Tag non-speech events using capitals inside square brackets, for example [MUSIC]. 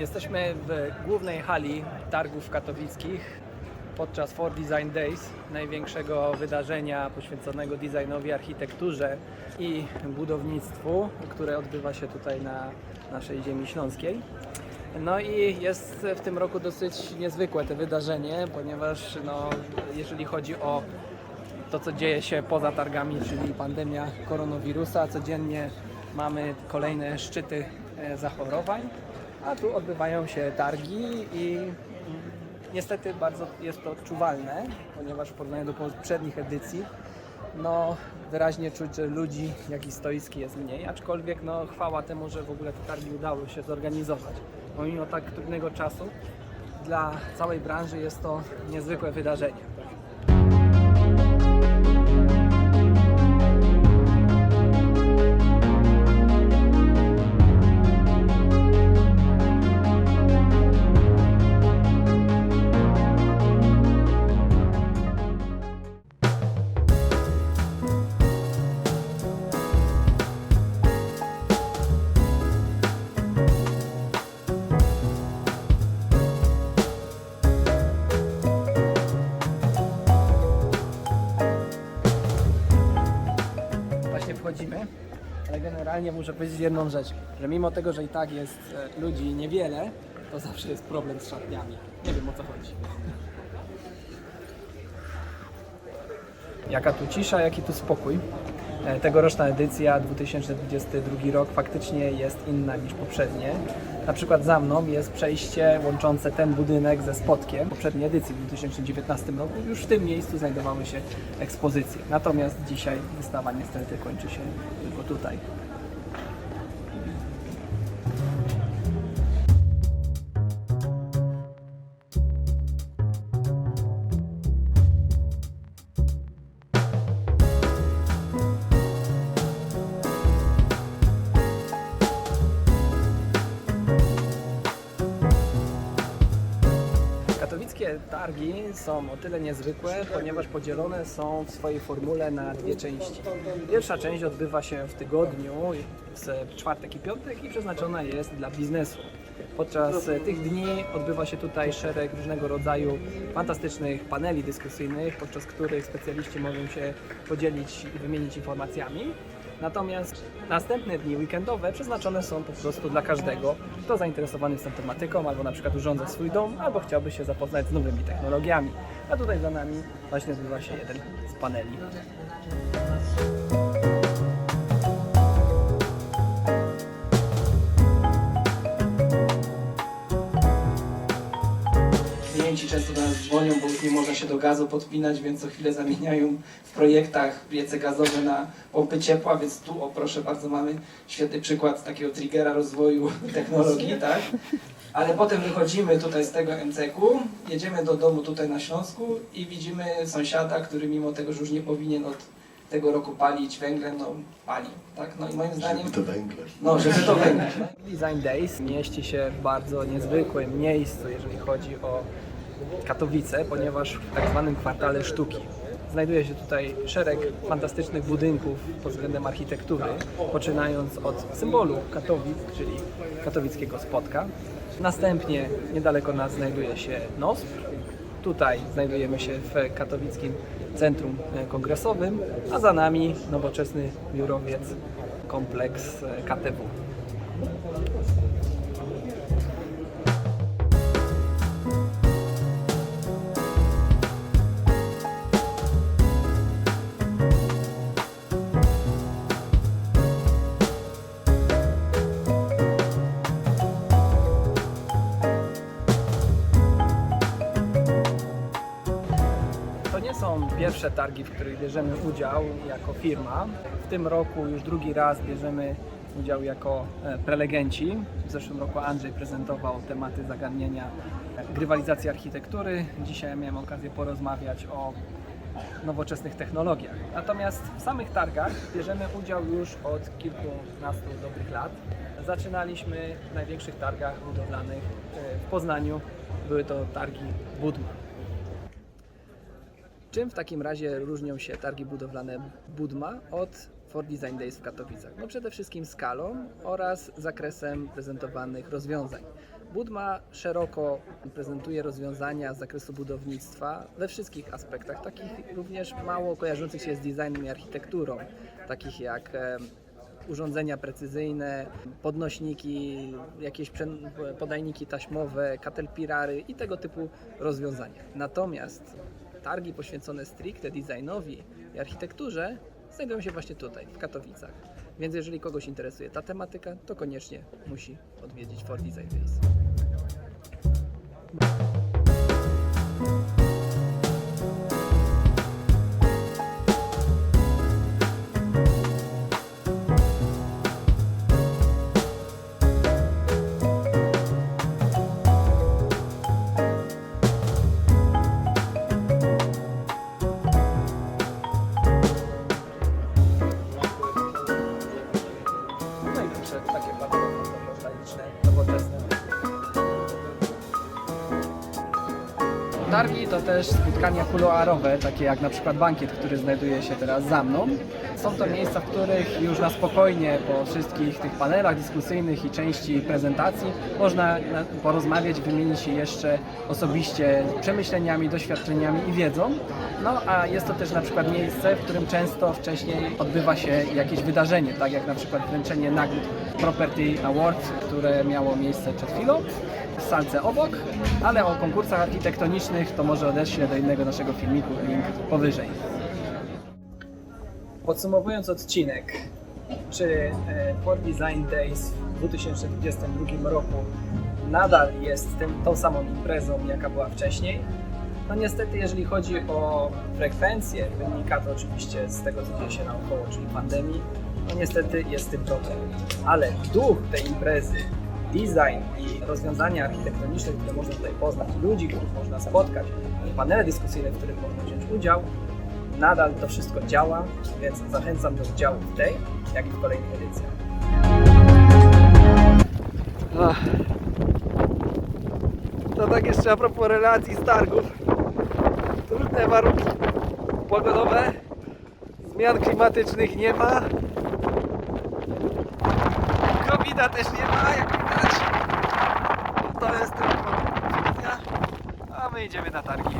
Jesteśmy w głównej hali targów katowickich podczas For Design Days, największego wydarzenia poświęconego designowi, architekturze i budownictwu, które odbywa się tutaj na naszej ziemi śląskiej. No i jest w tym roku dosyć niezwykłe to wydarzenie, ponieważ no, jeżeli chodzi o to, co dzieje się poza targami, czyli pandemia koronawirusa. Codziennie mamy kolejne szczyty e, zachorowań, a tu odbywają się targi i niestety bardzo jest to odczuwalne, ponieważ w porównaniu do poprzednich edycji no, wyraźnie czuć, że ludzi, jak i stoiski jest mniej, aczkolwiek no, chwała temu, że w ogóle te targi udało się zorganizować. Pomimo tak trudnego czasu, dla całej branży jest to niezwykłe wydarzenie. Wchodzimy, ale generalnie muszę powiedzieć jedną rzecz, że mimo tego, że i tak jest e, ludzi niewiele, to zawsze jest problem z szatniami. Nie wiem o co chodzi. Jaka tu cisza, jaki tu spokój. E, Tegoroczna edycja 2022 rok faktycznie jest inna niż poprzednie. Na przykład za mną jest przejście łączące ten budynek ze spotkiem. Poprzedniej edycji w 2019 roku już w tym miejscu znajdowały się ekspozycje. Natomiast dzisiaj wystawa niestety kończy się tylko tutaj. Targi są o tyle niezwykłe, ponieważ podzielone są w swojej formule na dwie części. Pierwsza część odbywa się w tygodniu, w czwartek i piątek i przeznaczona jest dla biznesu. Podczas tych dni odbywa się tutaj szereg różnego rodzaju fantastycznych paneli dyskusyjnych, podczas których specjaliści mogą się podzielić i wymienić informacjami. Natomiast następne dni weekendowe przeznaczone są po prostu dla każdego, kto zainteresowany jest tą tematyką, albo na przykład urządza swój dom, albo chciałby się zapoznać z nowymi technologiami. A tutaj za nami właśnie odbywa się jeden z paneli. Często do nas dzwonią, bo już nie można się do gazu podpinać, więc co chwilę zamieniają w projektach piece gazowe na pompy ciepła, więc tu, o proszę bardzo, mamy świetny przykład takiego triggera rozwoju [LAUGHS] technologii, tak? Ale potem wychodzimy tutaj z tego MCQ, jedziemy do domu tutaj na Śląsku i widzimy sąsiada, który mimo tego, że już nie powinien od tego roku palić węglem, no pali, tak? No i moim zdaniem... To węgiel. No, żeby to węgiel. Design Days mieści się w bardzo niezwykłym miejscu, jeżeli chodzi o Katowice, ponieważ w tak zwanym kwartale sztuki. Znajduje się tutaj szereg fantastycznych budynków pod względem architektury, poczynając od symbolu Katowic, czyli katowickiego spotka. Następnie niedaleko nas znajduje się NOSP. Tutaj znajdujemy się w katowickim centrum e, kongresowym, a za nami nowoczesny biurowiec, kompleks e, KTW. Są pierwsze targi, w których bierzemy udział jako firma. W tym roku już drugi raz bierzemy udział jako e, prelegenci. W zeszłym roku Andrzej prezentował tematy zagadnienia e, grywalizacji architektury. Dzisiaj miałem okazję porozmawiać o nowoczesnych technologiach. Natomiast w samych targach bierzemy udział już od kilkunastu dobrych lat. Zaczynaliśmy w największych targach budowlanych e, w Poznaniu. Były to targi Budma. Czym w takim razie różnią się targi budowlane Budma od for Design Days w Katowicach? No przede wszystkim skalą oraz zakresem prezentowanych rozwiązań. Budma szeroko prezentuje rozwiązania z zakresu budownictwa we wszystkich aspektach, takich również mało kojarzących się z designem i architekturą, takich jak e, urządzenia precyzyjne, podnośniki, jakieś podajniki taśmowe, caterpillary i tego typu rozwiązania. Natomiast targi poświęcone stricte designowi i architekturze znajdują się właśnie tutaj, w Katowicach. Więc jeżeli kogoś interesuje ta tematyka, to koniecznie musi odwiedzić For Design Days. Proszę, takie bardzo fotovoltaiczne, nowoczesne. Targi to też spotkania kuluarowe, takie jak na przykład bankiet, który znajduje się teraz za mną. Są to miejsca, w których już na spokojnie po wszystkich tych panelach dyskusyjnych i części prezentacji można na- porozmawiać, wymienić się jeszcze osobiście przemyśleniami, doświadczeniami i wiedzą. No a jest to też na przykład miejsce, w którym często wcześniej odbywa się jakieś wydarzenie, tak jak na przykład wręczenie nagród Property Awards, które miało miejsce przed chwilą w salce obok, ale o konkursach architektonicznych to może odeślę do innego naszego filmiku, link powyżej. Podsumowując odcinek, czy e, For Design Days w 2022 roku nadal jest tym, tą samą imprezą, jaka była wcześniej? No niestety, jeżeli chodzi o frekwencję, wynika to oczywiście z tego, co dzieje się naokoło, czyli pandemii, no niestety jest tym problem. Ale duch tej imprezy, design i rozwiązania architektoniczne, które można tutaj poznać, ludzi, których można spotkać, panele dyskusyjne, w których można wziąć udział, nadal to wszystko działa, więc zachęcam do udziału w tej, jak i w kolejnych edycjach. To tak jeszcze a propos relacji z targów. Trudne warunki pogodowe, zmian klimatycznych nie ma. Kobita też nie ma, jak widać. To jest tylko fikcja, a my idziemy na targi.